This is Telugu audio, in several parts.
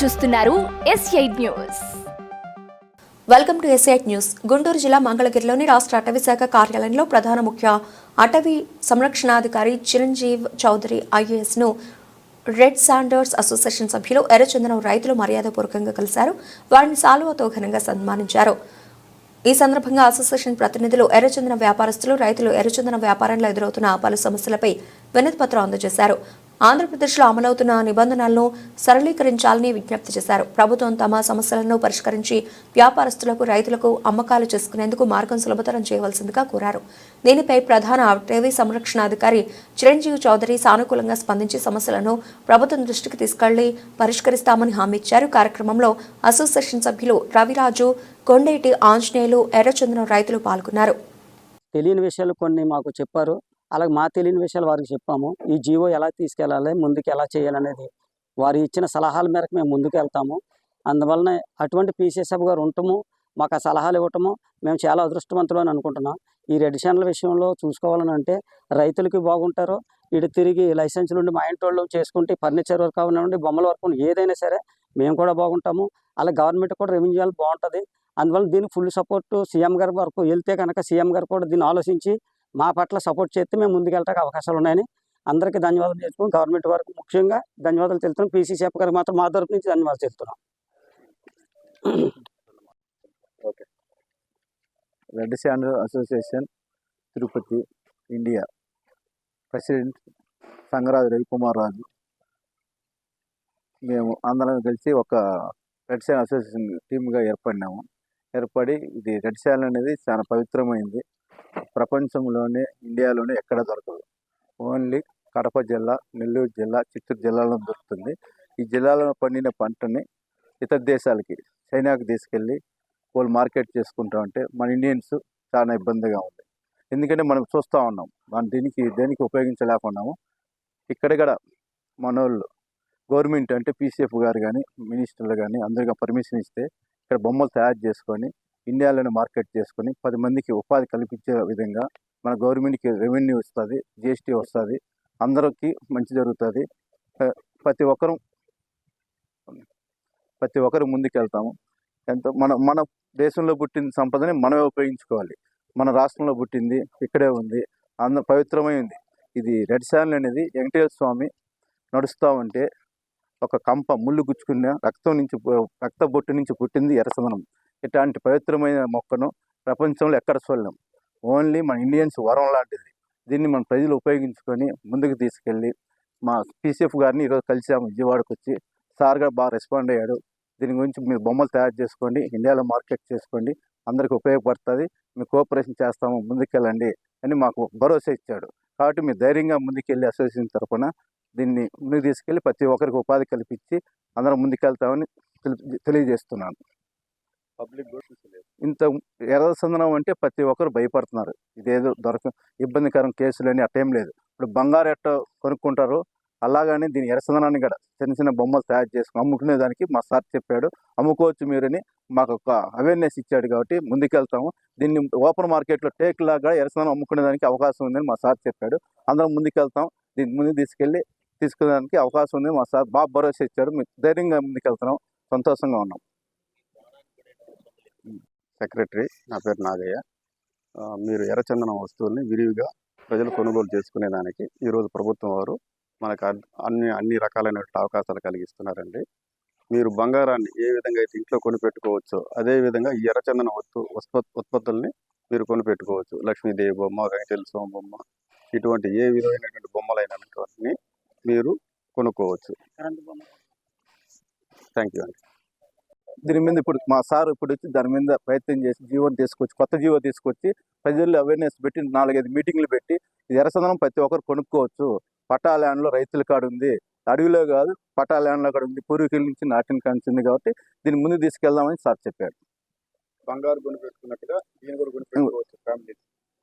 చూస్తున్నారు S eight news welcome to S eight news Guntur జిల్లా మంగళగిరిలోని రాష్ట్ర అటవీ శాఖ కార్యాలయంలో ప్రధాన ముఖ్య అటవీ సంరక్షణాధికారి చిరంజీవ్ చౌదరి ఐఏఎస్ను రెడ్ సాండర్స్ అసోసియేషన్ సభ్యులు ఎర్రచందనం రైతులు మర్యాదపూర్వకంగా కలిశారు. వారిని సాలువతో ఘనంగా సన్మానించారు. ఈ సందర్భంగా అసోసియేషన్ ప్రతినిధులు ఎర్రచందన వ్యాపారస్తులు రైతులు ఎర్రచందన వ్యాపారంలో ఎదురవుతున్న పలు సమస్యలపై వినతిపత్రం అందజేశారు. ఆంధ్రప్రదేశ్లో అమలవుతున్న నిబంధనలను సరళీకరించాలని విజ్ఞప్తి చేశారు. ప్రభుత్వం తమ సమస్యలను పరిష్కరించి వ్యాపారస్తులకు రైతులకు అమ్మకాలు చేసుకునేందుకు మార్గం సులభతరం చేయవలసిందిగా కోరారు. దీనిపై ప్రధాన అటవీ సంరక్షణాధికారి చిరంజీవి చౌదరి సానుకూలంగా స్పందించి సమస్యలను ప్రభుత్వం దృష్టికి తీసుకెళ్ళి పరిష్కరిస్తామని హామీ ఇచ్చారు. కార్యక్రమంలో అసోసియేషన్ సభ్యులు రవిరాజు కొండేటి ఆంజనేయులు ఎర్రచందనం రైతులు పాల్గొన్నారు. తెలియని విషయాలు కొన్ని మాకు చెప్పారు. అలాగే మా తెలియని విషయాలు వారికి చెప్పాము. ఈ జీవో ఎలా తీసుకెళ్ళాలి ముందుకు ఎలా చేయాలనేది వారు ఇచ్చిన సలహాల మేరకు మేము ముందుకు వెళ్తాము. అందువలన అటువంటి పీసీఎస్ఎఫ్ గారు ఉండటము మాకు ఆ సలహాలు ఇవ్వటము మేము చాలా అదృష్టవంతులు అని అనుకుంటున్నాం. ఈ రెడ్ ఛానల్ విషయంలో చూసుకోవాలని అంటే రైతులకి బాగుంటారు. ఇటు తిరిగి లైసెన్సులు ఉండి మా ఇంటి వాళ్ళు చేసుకుంటే ఫర్నిచర్ వర్క్ అవనివ్వండి బొమ్మల వర్క్ ఏదైనా సరే మేము కూడా బాగుంటాము. అలా గవర్నమెంట్ కూడా రెవెన్యూ బాగుంటుంది. అందువల్ల దీనికి ఫుల్ సపోర్ట్ సీఎం గారి వరకు వెళ్తే కనుక సీఎం గారు కూడా దీన్ని ఆలోచించి మా పట్ల సపోర్ట్ చేస్తే మేము ముందుకెళ్ళడానికి అవకాశాలు ఉన్నాయని అందరికీ ధన్యవాదాలు చేసుకుని గవర్నమెంట్ వరకు ముఖ్యంగా ధన్యవాదాలు తెలుపుతున్నాం. పీసీసీఎఫ్ గారికి మాత్రం మా తరపు నుంచి ధన్యవాదాలు చెప్తున్నాం red sand association Tirupati India. President Sangaraju Ravikumar Raju. మేము అందరం కలిసి ఒక రెడ్ శాండ్ అసోసియేషన్ టీమ్గా ఏర్పడినాము. ఏర్పడి ఇది రెడ్ శాండ్ అనేది చాలా పవిత్రమైంది. ప్రపంచంలోనే ఇండియాలోనే ఎక్కడ దొరకదు. ఓన్లీ కడప జిల్లా నెల్లూరు జిల్లా చిత్తూరు జిల్లాలో దొరుకుతుంది. ఈ జిల్లాలో పండిన పంటని ఇతర దేశాలకి చైనాకి తీసుకెళ్ళి వాళ్ళు మార్కెట్ చేసుకుంటా ఉంటే మన ఇండియన్స్ చాలా ఇబ్బందిగా ఉంది. ఎందుకంటే మనం చూస్తూ ఉన్నాం మనం దీనికి దేనికి ఉపయోగించలేకున్నాము. ఇక్కడ కూడా మన వాళ్ళు గవర్నమెంట్ అంటే పీసీఎఫ్ గారు కానీ మినిస్టర్లు కానీ అందరికీ పర్మిషన్ ఇస్తే ఇక్కడ బొమ్మలు తయారు చేసుకొని ఇండియాలోనే మార్కెట్ చేసుకొని పది మందికి ఉపాధి కల్పించే విధంగా మన గవర్నమెంట్కి రెవెన్యూ వస్తుంది జిఎస్టీ వస్తుంది అందరికీ మంచి జరుగుతుంది. ప్రతి ఒక్కరు ప్రతి ఒక్కరు ముందుకెళ్తాము. ఎంతో మన మన దేశంలో పుట్టిన సంపదని మనమే ఉపయోగించుకోవాలి. మన రాష్ట్రంలో పుట్టింది ఇక్కడే ఉంది అంద పవిత్రమైంది ఇది రెడ్ శాండ్ అనేది వెంకటేశ్వర స్వామి నడుస్తూ ఉంటే ఒక కంప ముళ్ళు గుచ్చుకున్న రక్తం నుంచి రక్త బొట్టు నుంచి పుట్టింది ఎరసమనం ఇట్లాంటి పవిత్రమైన మొక్కను ప్రపంచంలో ఎక్కడ చూడలేం. ఓన్లీ మన ఇండియన్స్ వరం లాంటిది. దీన్ని మన ప్రజలు ఉపయోగించుకొని ముందుకు తీసుకెళ్ళి మా పీసీఎఫ్ గారిని ఈరోజు కలిసాము. విజయవాడకు వచ్చి సార్ గారు బాగా రెస్పాండ్ అయ్యాడు దీని గురించి మీరు బొమ్మలు తయారు చేసుకోండి ఇండియాలో మార్కెట్ చేసుకోండి. అందరికి ఉపయోగపడుతుంది. మేము కోఆపరేషన్ చేస్తాము ముందుకెళ్ళండి అని మాకు భరోసా ఇచ్చాడు. కాబట్టి మీరు ధైర్యంగా ముందుకెళ్ళి అసోసియేషన్ తరపున దీన్ని ముందుకు తీసుకెళ్ళి ప్రతి ఒక్కరికి ఉపాధి కల్పించి అందరం ముందుకెళ్తామని తెలి- తెలియజేస్తున్నాను. పబ్లిక్ ఇంత ఎర్రసందనం అంటే ప్రతి ఒక్కరు భయపడుతున్నారు. ఇదేదో దొరక ఇబ్బందికరం కేసులు అని అట్టేం లేదు. ఇప్పుడు బంగారు ఎట్ట కొనుక్కుంటారో అలాగని దీని ఎర్రసందనాన్ని కూడా చిన్న చిన్న బొమ్మలు తయారు చేసుకుని అమ్ముకునే దానికి మా సార్ చెప్పాడు. అమ్ముకోవచ్చు మీరని మాకు ఒక అవేర్నెస్ ఇచ్చాడు కాబట్టి ముందుకెళ్తాము. దీన్ని ఓపెన్ మార్కెట్లో టేక్ లాగా ఎర్రసందనం అమ్ముకునే దానికి అవకాశం ఉందని మా సార్ చెప్పాడు. అందరం ముందుకెళ్తాం. దీన్ని ముందు తీసుకెళ్ళి తీసుకునేదానికి అవకాశం ఉంది మా సార్ బాగా భరోసా ఇచ్చాడు. మీకు ధైర్యంగా ముందుకెళ్తున్నాం. సంతోషంగా ఉన్నాం. సెక్రటరీ నా పేరు నాగయ్య. మీరు ఎర్రచందనం వస్తువుల్ని విరివిగా ప్రజలు కొనుగోలు చేసుకునేదానికి ఈరోజు ప్రభుత్వం వారు మనకు అన్- అన్ని అన్ని రకాలైన అవకాశాలు కలిగిస్తున్నారండి. మీరు బంగారాన్ని ఏ విధంగా అయితే ఇంట్లో కొనిపెట్టుకోవచ్చో అదే విధంగా ఈ ఎర్రచందనం వస్తు ఉత్పత్ ఉత్పత్తుల్ని మీరు కొనిపెట్టుకోవచ్చు. లక్ష్మీదేవి బొమ్మ వెంకటేశ్వర స్వామి బొమ్మ ఇటువంటి ఏ విధమైనటువంటి బొమ్మలైనటువంటి మీరు కొనుక్కోవచ్చు. థ్యాంక్ యూ అండి. దీని మీద ఇప్పుడు మా సార్ ఇప్పుడు వచ్చి దాని మీద ప్రయత్నం చేసి జీవో తీసుకొచ్చి కొత్త జీవో తీసుకొచ్చి ప్రజల్లో అవేర్నెస్ పెట్టి నాలుగైదు మీటింగ్లు పెట్టి ఎర్రసందనం ప్రతి ఒక్కరు కొనుక్కోవచ్చు. పట్టా ల్యాండ్లో రైతుల కాడ ఉంది. అడవిలో కాదు పట్టా ల్యాండ్లో కూడా ఉంది. పూర్వీకుల నుంచి నాటిన కాంచి ఉంది కాబట్టి దీన్ని ముందు తీసుకెళ్దామని సార్ చెప్పారు. బంగారు కొనిపెట్టుకున్నట్టుగా దీన్ని కూడా కొనిపెట్టుకోవచ్చు ఫ్యామిలీ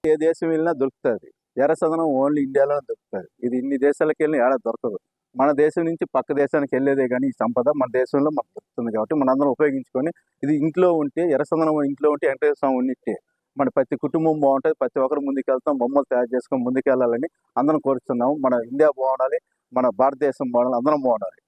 ఏ దేశం వెళ్ళినా దొరుకుతుంది. ఎర్రసందనం ఓన్లీ ఇండియాలోనే దొరుకుతుంది. ఇది ఇన్ని దేశాలకు వెళ్ళి ఏడా దొరకదు. మన దేశం నుంచి పక్క దేశానికి వెళ్ళేదే కానీ ఈ సంపద మన దేశంలో మనకు దొరుకుతుంది కాబట్టి మనందరం ఉపయోగించుకొని ఇది ఇంట్లో ఉంటే ఎర్రసందనం ఇంట్లో ఉంటే వెంకటేశ్వర స్వామి ఉన్నట్టే మన ప్రతి కుటుంబం బాగుంటుంది ప్రతి ఒక్కరు ముందుకు వెళ్తాం బొమ్మలు తయారు చేసుకొని ముందుకు వెళ్ళాలని అందరం కోరుతున్నాము మన ఇండియా బాగుండాలి మన భారతదేశం బాగుండాలి అందరం బాగుండాలి.